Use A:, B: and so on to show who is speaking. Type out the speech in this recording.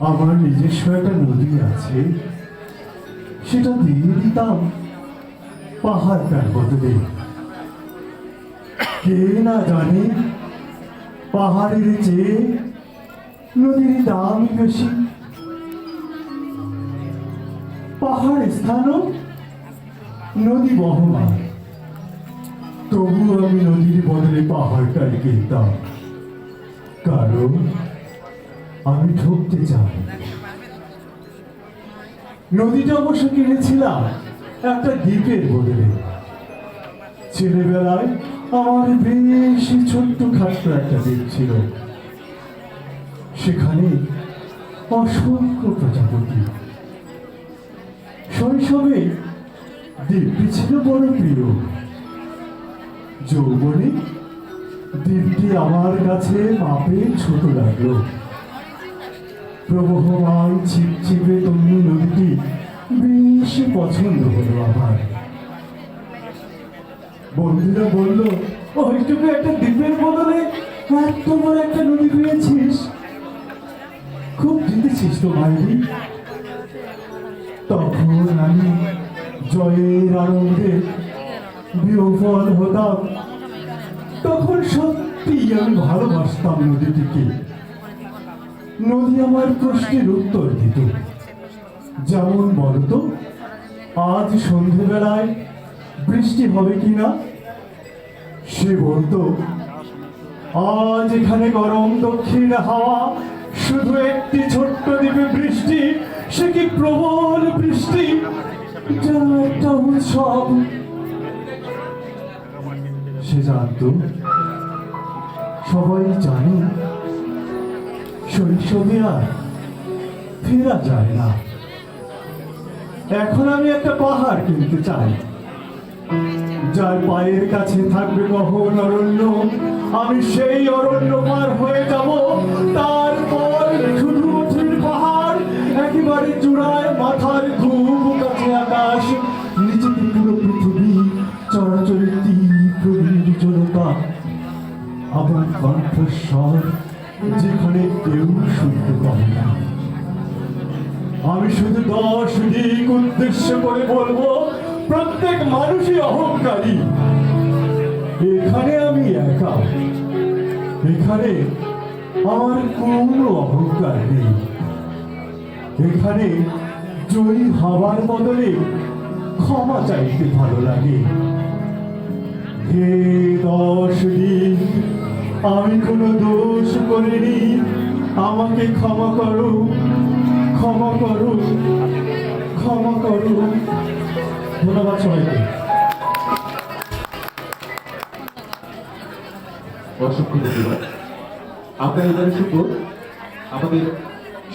A: আমার নিজস্ব একটা নদী আছে, সেটা দিয়ে দিতাম পাহাড়টার বদলে। কে না জানে, পাহাড়ের চেয়ে নদীর দাম বেশি। পাহাড় স্থানও নদী বহমান। তবু আমি নদীর বদলে পাহাড়টাই কিনতাম। কারণ আমি ঢুকতে চাই। নদীটা অবশ্য কিনেছিলাম একটা দ্বীপের বদলে। ছেলেবেলায় আমার বেশি ছোট্ট খাট্ট একটা দ্বীপ ছিল। সেখানে অসংখ্য প্রজাপতি। শৈশবে দ্বীপটি ছিল বড় প্রিয়। যৌবনে দ্বীপটি আমার কাছে মাপে ছোট লাগল। প্রবহমান ছিপছিপে তন্নি নদীটি বেশ পছন্দ হলো আমার। বন্ধুরা বলল ওইটুকু একটা দ্বীপের বদলে এত বড় একটা নদী পেয়েছিস। খুব জিতেছিস তো মাইরি। তখন আমি জয়ের আনন্দে বিহফল হতাম। তখন সত্যি আমি ভালোবাসতাম নদীটিকে। নদী আমার প্রশ্নের উত্তর দিত। যেমন বলতো, আজ সন্ধেবেলায় বৃষ্টি হবে কিনা? সে বলতো, আজ এখানে গরম দক্ষিণ হাওয়া, শুধু একটি ছোট্ট দ্বীপে বৃষ্টি, সে কি প্রবল বৃষ্টি? যেন একটা উৎসব। সে জানতো, সবাই জানে ফেরা যায় না। এখন আমি একটা পাহাড় কিনতে চাই। যার পায়ের কাছে থাকবে কখন অরণ্য, আমি সেই অরণ্য পার হয়ে যাব। তারপর শুধু পাহাড়, একেবারে চূড়ায় মাথার ঘুম কাছে আকাশ নিচে পুরো পৃথিবী চরাচরে তীব্র নির্জনতা আমার কণ্ঠস্বর আমি শুধু দশ উদ্দেশ্য করে বলব, প্রত্যেক মানুষই অহংকারী। এখানে আমি একা। এখানে আমার কোনো অহংকার নেই। এখানে জয়ী হবার বদলে ক্ষমা চাইতে ভালো লাগে। হে দশ দিন আমি কোনো দোষ করিনি। আমাকে ক্ষমা করো ক্ষমা করো ক্ষমা করো। ধন্যবাদ সবাইকে।
B: অসংখ্য ধন্যবাদ। আমরা এবারে শুনব আমাদের